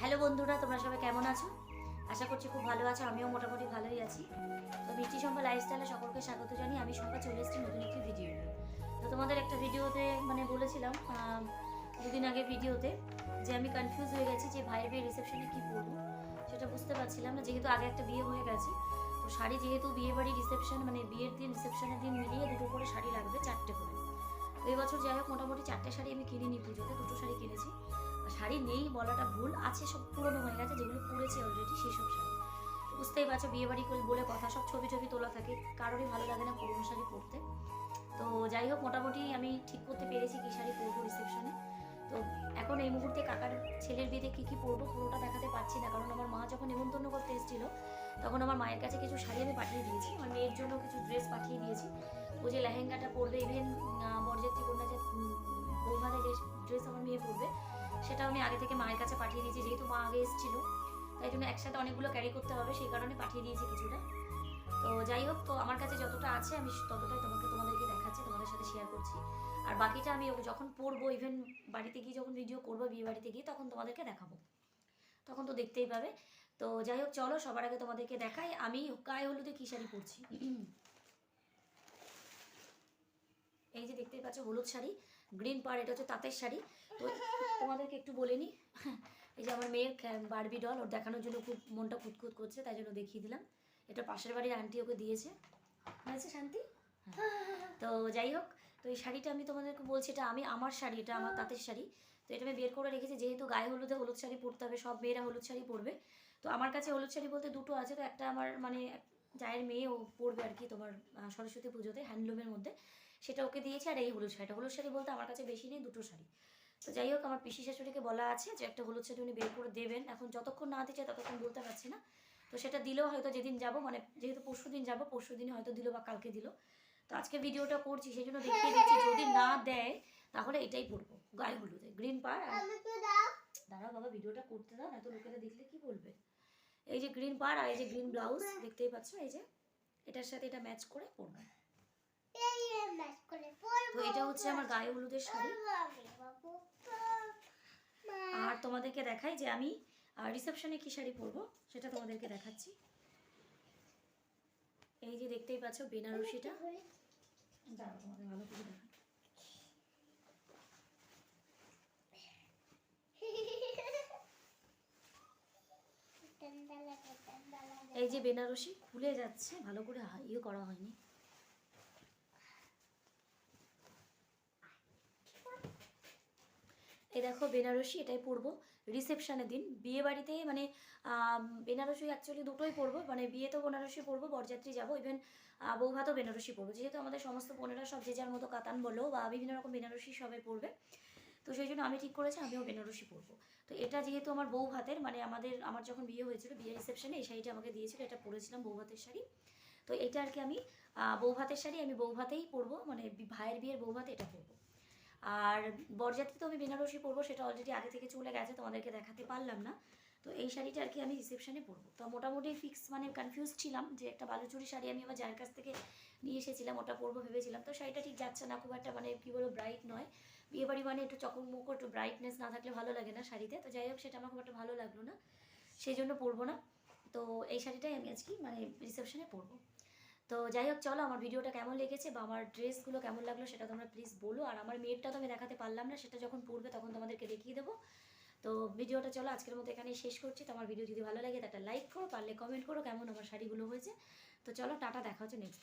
Hello বন্ধুরা, তোমরা সবাই কেমন আছো? আশা করছি খুব ভালো আছো, আমিও মোটামুটি ভালোই আছি। তো মিষ্টি সম্পা লাইফস্টাইলে সকলকে স্বাগত জানিয়ে আমি সম্পা চলে এসেছি নতুন একটি ভিডিও তো তোমাদের একটা ভিডিওতে মানে বলেছিলাম দুদিন আগে ভিডিওতে যে আমি কনফিউজ হয়ে গেছি যে ভাইয়ের বিয়ে রিসেপশনে কী পরবো সেটা বুঝতে পারছিলাম না, যেহেতু আগে একটা বিয়ে হয়ে গেছে। তো শাড়ি যেহেতু বিয়ে বাড়ি রিসেপশন মানে বিয়ের দিন রিসেপশনের দিন মিলিয়ে দুটো করে শাড়ি লাগবে, চারটে করে। এই বছর যাই হোক, মোটামুটি চারটে শাড়ি আমি কিনিনি পুজোতে, দুটো শাড়ি কিনেছি। শাড়ি নেই, বলাটা ভুল, আছে সব পুরনো হয়ে গেছে, যেগুলো পরেছে অলরেডি সেসব শাড়ি। বুঝতেই পারছ বিয়ে বাড়ি করে বলে কথা, সব ছবি টবি তোলা থাকে, কারোরই ভালো লাগে না পুরনো শাড়ি পরতে। তো যাই হোক, মোটামুটি আমি ঠিক করতে পেরেছি কী শাড়ি পরবো রিসেপশনে তো এখন এই মুহূর্তে কাকার ছেলের বিয়েতে কী কী পরবো পুরোটা দেখাতে পারছি না, কারণ আমার মা যখন নিমন্ত্রণ করতে এসেছিল, তখন আমার মায়ের কাছে কিছু শাড়ি আমি পাঠিয়ে দিয়েছি, আমার মেয়ের জন্য কিছু ড্রেস পাঠিয়ে দিয়েছি। ও যে লেহেঙ্গাটা পরবে ইভেন বরযাত্রী কন্যা বৌভাতে যে ড্রেস আমার মেয়ে পরবে, সেটা আমি আগে থেকে মায়ের কাছে পাঠিয়ে দিয়েছি, যেহেতু মা আগে এসেছিল। তাই জন্য একসাথে অনেকগুলো ক্যারি করতে হবে, সেই কারণে পাঠিয়ে দিয়েছি কিছুটা। তো যাই হোক, তো আমার কাছে যতটা আছে, আমি ততটাই তোমাকে, তোমাদেরকে দেখাচ্ছি, তোমাদের সাথে শেয়ার করছি। আর বাকিটা আমি যখন পড়ব ইভেন বাড়িতে গিয়ে যখন ভিডিও করব, বিয়ে বাড়িতে গিয়ে, তখন তোমাদেরকে দেখাবো। তখন তো দেখতেই পাবে। তো যাই হোক, চলো সবার আগে তোমাদেরকে দেখাই, আমি গায়ে হলুদে কী শাড়ি পরছি। এই যে দেখতেই পাচ্ছ, হলুদ শাড়ি গ্রিন পার এটা হচ্ছে তাঁতের শাড়ি। তো তোমাদেরকে একটু বলে নিই এই যে আমার মেয়ের বারবি ডল ওর দেখানোর জন্য খুব মনটা খুঁতখুত করছে, তাই জন্য দেখিয়ে দিলাম। এটা পাশের বাড়ির আন্টি ওকে দিয়েছে। হয়েছে, শান্তি। তো যাই হোক, তো এই শাড়িটা আমি তোমাদেরকে বলছি, এটা আমি, আমার শাড়ি, এটা আমার তাঁতের শাড়ি। তো এটা আমি বের করে রেখেছি, যেহেতু গায়ে হলুদে হলুদ শাড়ি পরতে হবে, সব মেয়েরা হলুদ শাড়ি পরবে। তো আমার কাছে হলুদ শাড়ি বলতে দুটো আছে, তো একটা আমার মানে জায়ের মেয়ে, ও পরবে আর কি তোমার সরস্বতী পুজোতে হ্যান্ডলুমের মধ্যে। সেটা ওকে দিয়েছে আর এই হলুদ শাড়িটা। হলুদ শাড়ি বলতে আমার কাছে বেশি নেই, দুটো শাড়ি। তো যাই হোক, আমার পিসি শাশুড়িকে বলা আছে যে একটা হলুদ শাড়ি উনি বের করে দেবেন। এখন যতক্ষণ না দিচ্ছে ততক্ষণ বলতে পারছি না। তো সেটা দিলেও হয়তো যেদিন যাব মানে যেহেতু পরশু দিন যাব পরশু দিন হয়তো দিল বা কালকে দিল। তো আজকে ভিডিওটা করছি, সেই জন্য দেখিয়ে দিচ্ছি, যদি না দেয়, তাহলে এটাই পরবো, গায়ে হলুদে। গ্রিন পার দাঁড়াও বাবা, ভিডিওটা করতে দাও না তো লোকেরা দেখলে কি বলবে? এই যে গ্রিন পার আর এই যে গ্রিন ব্লাউজ, দেখতেই পাচ্ছ? এই যে, এটার সাথে এটা ম্যাচ করে পরবে। তো এটা হচ্ছে আমার গায়ে হলুদের শাড়ি। আর তোমাদেরকে দেখাই যে আমি রিসেপশনে কি শাড়ি পরবো, সেটা তোমাদেরকে দেখাচ্ছি। এই যে দেখতেই পাচ্ছ বেনারসিটা। ভালো করে দেখাই। এই যে বেনারসি খুলে যাচ্ছে, ভালো করে ইয়ে করা হয়নি। এই দেখো বেনারসি, এটাই পরবো। রিসেপশনের দিন। বিয়ে বাড়িতে মানে বেনারসি অ্যাকচুয়ালি দুটোই পরবো। মানে বিয়েতেও বেনারসি পরবো, বরযাত্রী যাব। ইভেন বৌভাতও বেনারসি পরবো। যেহেতু আমাদের সমস্ত বোনেরা সব যে যার মতো কাতান বলো বা বিভিন্ন রকম বেনারসি সবাই পরবে। তো সেই জন্য আমি ঠিক করেছি, আমিও বেনারসি পরবো। তো এটা যেহেতু আমার বউ ভাতের মানে আমাদের, আমার যখন বিয়ে হয়েছিল বিয়ে রিসেপশানে এই শাড়িটা আমাকে দিয়েছিল, এটা পরেছিলাম বউ ভাতের শাড়ি। তো এটা আর কি আমি বউ ভাতের শাড়ি আমি বউ ভাতেই পরবো মানে ভাইয়ের বিয়ের বউ ভাতে এটা পরবো। আর বরযাত্রী তো আমি বেনারসি পরবো, সেটা অলরেডি আগে থেকে চলে গেছে, তোমাদেরকে দেখাতে পারলাম না। তো এই শাড়িটা আর কি আমি রিসেপশনে পরবো। তো মোটামুটি ফিক্স মানে কনফিউজ ছিলাম যে একটা বালুচুরি শাড়ি আমি আমার যার কাছ থেকে নিয়ে এসেছিলাম, ওটা পরবো ভেবেছিলাম। তো শাড়িটা ঠিক যাচ্ছে না, খুব একটা মানে কী বলব ব্রাইট নয়। বিয়ে বাড়ি মানে একটু চকমক একটু ব্রাইটনেস না থাকলে ভালো লাগে না শাড়িতে। তো যাই হোক, সেটা আমার খুব একটা ভালো লাগল না, সেই জন্য পরবো না। তো এই শাড়িটাই আমি আজকে মানে রিসেপশনে পরবো। তো যাই হোক চলো আমার ভিডিওটা কেমন লেগেছে বা আমার ড্রেসগুলো কেমন লাগল সেটা তোমরা প্লিজ বলো। আর আমার মেয়েরটা তো আমি দেখাতে পারলাম না, সেটা যখন পড়বে তখন তোমাদেরকে দেখিয়ে দেবো। তো ভিডিওটা চলো আজকের মতো এখানেই শেষ করছি। তো আমার ভিডিও যদি ভালো লাগে একটা লাইক করো, পারলে কমেন্ট করো কেমন আমার শাড়িগুলো হয়েছে। তো চলো, টাটা, দেখা হচ্ছে নেক্সট